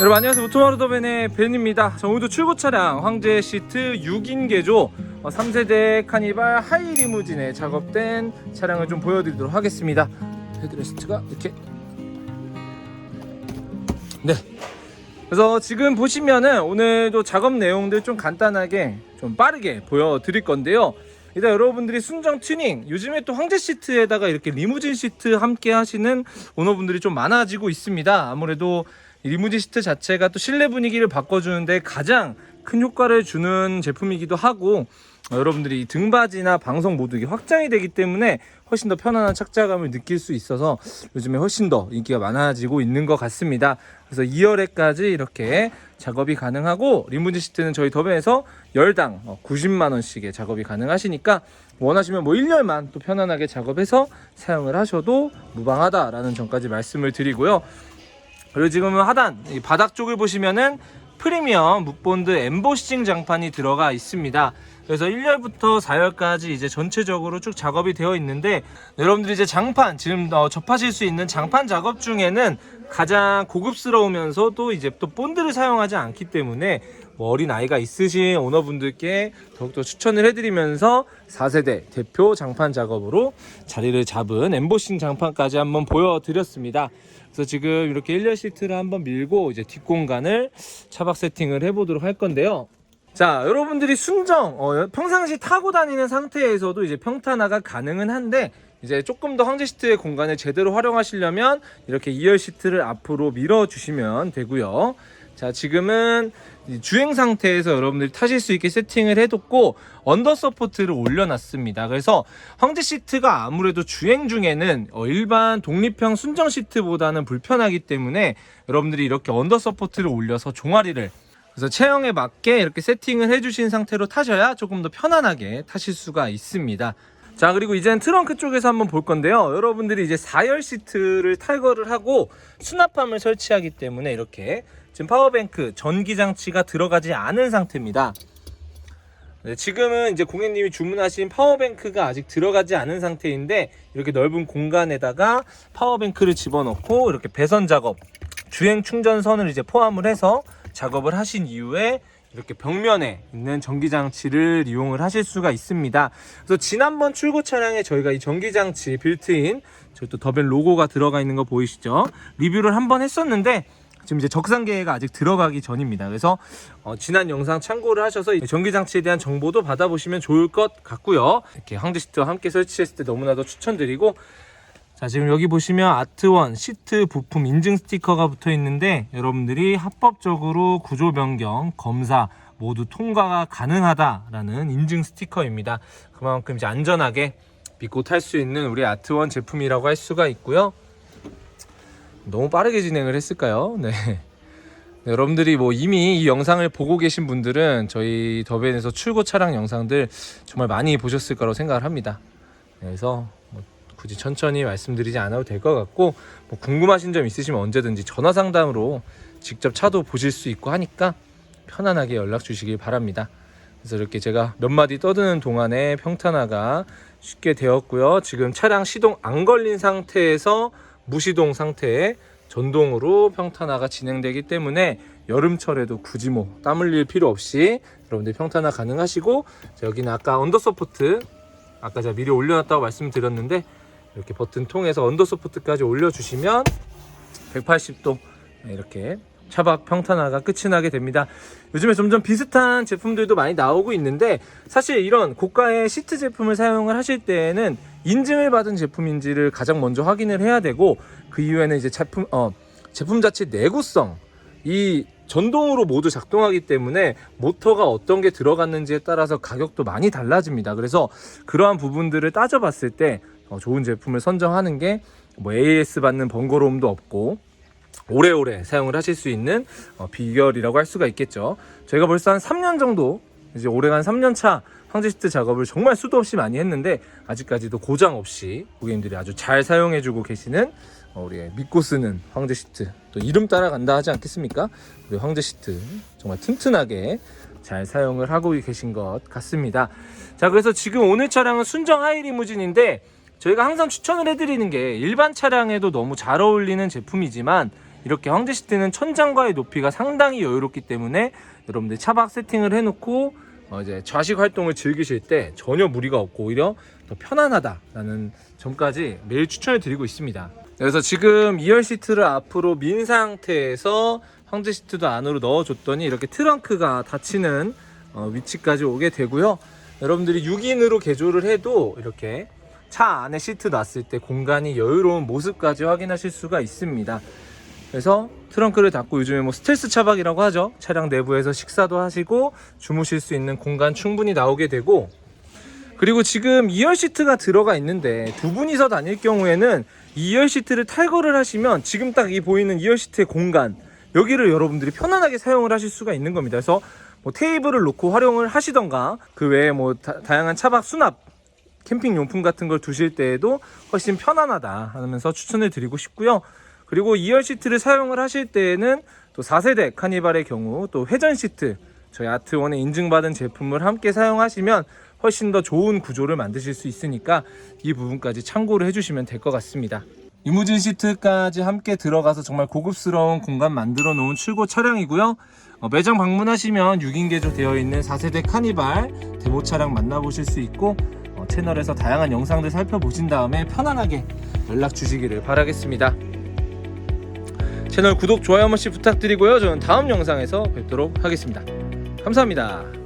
여러분 안녕하세요. 오토마루 더벤의 벤입니다. 자, 오늘도 출고 차량 황제 시트 6인 개조 어, 3세대 카니발 하이 리무진에 작업된 차량을 좀 보여드리도록 하겠습니다. 헤드레스트가 이렇게. 네. 그래서 지금 보시면은 오늘도 작업 내용들 좀 간단하게 좀 빠르게 보여드릴 건데요. 일단 여러분들이 순정 튜닝 요즘에 또 황제 시트에다가 이렇게 리무진 시트 함께 하시는 오너분들이 좀 많아지고 있습니다. 아무래도 이 리무진 시트 자체가 또 실내 분위기를 바꿔주는데 가장 큰 효과를 주는 제품이기도 하고 어, 여러분들이 이 등받이나 방석 모두 이게 확장이 되기 때문에 훨씬 더 편안한 착자감을 느낄 수 있어서 요즘에 훨씬 더 인기가 많아지고 있는 것 같습니다. 그래서 2열에까지 이렇게 작업이 가능하고 리무진 시트는 저희 더벤에서 열당 90만 원씩의 작업이 가능하시니까 원하시면 뭐 1열만 또 편안하게 작업해서 사용을 하셔도 무방하다라는 점까지 말씀을 드리고요. 그리고 지금은 하단 이 바닥 쪽을 보시면은 프리미엄 묵본드 엠보싱 장판이 들어가 있습니다. 그래서 1열부터 4열까지 이제 전체적으로 쭉 작업이 되어 있는데 여러분들이 이제 장판 지금 어, 접하실 수 있는 장판 작업 중에는 가장 고급스러우면서도 이제 또 본드를 사용하지 않기 때문에 뭐 어린 아이가 있으신 오너분들께 더욱더 추천을 해드리면서 4세대 대표 장판 작업으로 자리를 잡은 엠보싱 장판까지 한번 보여드렸습니다. 그래서 지금 이렇게 1열 시트를 한번 밀고 이제 뒷공간을 차박 세팅을 해보도록 할 건데요. 자, 여러분들이 순정, 어, 평상시 타고 다니는 상태에서도 이제 평탄화가 가능은 한데, 이제 조금 더 황제 시트의 공간을 제대로 활용하시려면 이렇게 2열 시트를 앞으로 밀어주시면 되고요. 자, 지금은 이 주행 상태에서 여러분들이 타실 수 있게 세팅을 해뒀고 언더 서포트를 올려놨습니다. 그래서 황제 시트가 아무래도 주행 중에는 어, 일반 독립형 순정 시트보다는 불편하기 때문에 여러분들이 이렇게 언더 서포트를 올려서 종아리를 그래서 체형에 맞게 이렇게 세팅을 해주신 상태로 타셔야 조금 더 편안하게 타실 수가 있습니다. 자 그리고 이제는 트렁크 쪽에서 한번 볼 건데요 여러분들이 이제 4열 시트를 탈거를 하고 수납함을 설치하기 때문에 이렇게 지금 파워뱅크 전기 장치가 들어가지 않은 상태입니다 네, 지금은 이제 고객님이 주문하신 파워뱅크가 아직 들어가지 않은 상태인데 이렇게 넓은 공간에다가 파워뱅크를 집어넣고 이렇게 배선 작업 주행 충전선을 이제 포함을 해서 작업을 하신 이후에 이렇게 벽면에 있는 전기 장치를 이용을 하실 수가 있습니다. 그래서 지난번 출고 차량에 저희가 이 전기 장치 빌트인 저희 또 더벤 로고가 들어가 있는 거 보이시죠? 리뷰를 한번 했었는데 지금 이제 적상계가 아직 들어가기 전입니다. 그래서 어, 지난 영상 참고를 하셔서 이 전기 장치에 대한 정보도 받아보시면 좋을 것 같고요. 이렇게 황제 시트와 함께 설치했을 때 너무나도 추천드리고 자 지금 여기 보시면 아트원 시트 부품 인증 스티커가 붙어 있는데 여러분들이 합법적으로 구조 변경 검사 모두 통과가 가능하다라는 인증 스티커입니다. 그만큼 이제 안전하게 믿고 탈 수 있는 우리 아트원 제품이라고 할 수가 있고요. 너무 빠르게 진행을 했을까요? 네. 네, 여러분들이 뭐 이미 이 영상을 보고 계신 분들은 저희 더벤에서 출고 차량 영상들 정말 많이 보셨을 거라고 생각을 합니다. 네, 그래서 뭐 굳이 천천히 말씀드리지 않아도 될 것 같고 뭐 궁금하신 점 있으시면 언제든지 전화 상담으로 직접 차도 보실 수 있고 하니까 편안하게 연락 주시길 바랍니다. 그래서 이렇게 제가 몇 마디 떠드는 동안에 평탄화가 쉽게 되었고요. 지금 차량 시동 안 걸린 상태에서 무시동 상태에 전동으로 평탄화가 진행되기 때문에 여름철에도 굳이 뭐 땀 흘릴 필요 없이 여러분들 평탄화 가능하시고 자, 여기는 아까 언더 서포트 아까 제가 미리 올려놨다고 말씀드렸는데 이렇게 버튼 통해서 언더 서포트까지 올려주시면 180도 이렇게 차박 평탄화가 끝이 나게 됩니다. 요즘에 점점 비슷한 제품들도 많이 나오고 있는데 사실 이런 고가의 시트 제품을 사용을 하실 때에는 인증을 받은 제품인지를 가장 먼저 확인을 해야 되고 그 이후에는 이제 제품 어 제품 자체 내구성 이 전동으로 모두 작동하기 때문에 모터가 어떤 게 들어갔는지에 따라서 가격도 많이 달라집니다. 그래서 그러한 부분들을 따져봤을 때 어, 좋은 제품을 선정하는 게 뭐 AS 받는 번거로움도 없고 오래오래 사용을 하실 수 있는 어, 비결이라고 할 수가 있겠죠. 저희가 벌써 한 3년 정도 이제 올해간 3년 차 황제 시트 작업을 정말 수도 없이 많이 했는데 아직까지도 고장 없이 고객님들이 아주 잘 사용해주고 계시는 어, 우리 믿고 쓰는 황제 시트 또 이름 따라간다 하지 않겠습니까? 우리 황제 시트 정말 튼튼하게 잘 사용을 하고 계신 것 같습니다. 자 그래서 지금 오늘 차량은 순정 하이 리무진인데 저희가 항상 추천을 해드리는 게 일반 차량에도 너무 잘 어울리는 제품이지만 이렇게 황제 시트는 천장과의 높이가 상당히 여유롭기 때문에 여러분들 차박 세팅을 해놓고 어 이제 좌식 활동을 즐기실 때 전혀 무리가 없고 오히려 더 편안하다라는 점까지 매일 추천을 드리고 있습니다. 그래서 지금 2열 시트를 앞으로 민 상태에서 황제 시트도 안으로 넣어줬더니 이렇게 트렁크가 닫히는 어, 위치까지 오게 되고요. 여러분들이 6인으로 개조를 해도 이렇게 차 안에 시트 놨을 때 공간이 여유로운 모습까지 확인하실 수가 있습니다. 그래서 트렁크를 닫고 요즘에 뭐 스텔스 차박이라고 하죠. 차량 내부에서 식사도 하시고 주무실 수 있는 공간 충분히 나오게 되고 그리고 지금 2열 시트가 들어가 있는데 두 분이서 다닐 경우에는 2열 시트를 탈거를 하시면 지금 딱 이 보이는 2열 시트의 공간 여기를 여러분들이 편안하게 사용을 하실 수가 있는 겁니다. 그래서 뭐 테이블을 놓고 활용을 하시던가 그 외에 뭐 다, 다양한 차박 수납 캠핑 용품 같은 걸 두실 때에도 훨씬 편안하다 하면서 추천을 드리고 싶고요. 그리고 2열 시트를 사용을 하실 때에는 또 4세대 카니발의 경우 또 회전 시트 저희 아트원에 인증받은 제품을 함께 사용하시면 훨씬 더 좋은 구조를 만드실 수 있으니까 이 부분까지 참고를 해주시면 될 것 같습니다. 이무진 시트까지 함께 들어가서 정말 고급스러운 공간 만들어 놓은 출고 차량이고요. 어, 매장 방문하시면 6인 개조 되어 있는 4세대 카니발 데모 차량 만나보실 수 있고 어, 채널에서 다양한 영상들 살펴보신 다음에 편안하게 연락 주시기를 바라겠습니다. 채널 구독, 좋아요 한 번씩 부탁드리고요. 저는 다음 영상에서 뵙도록 하겠습니다. 감사합니다.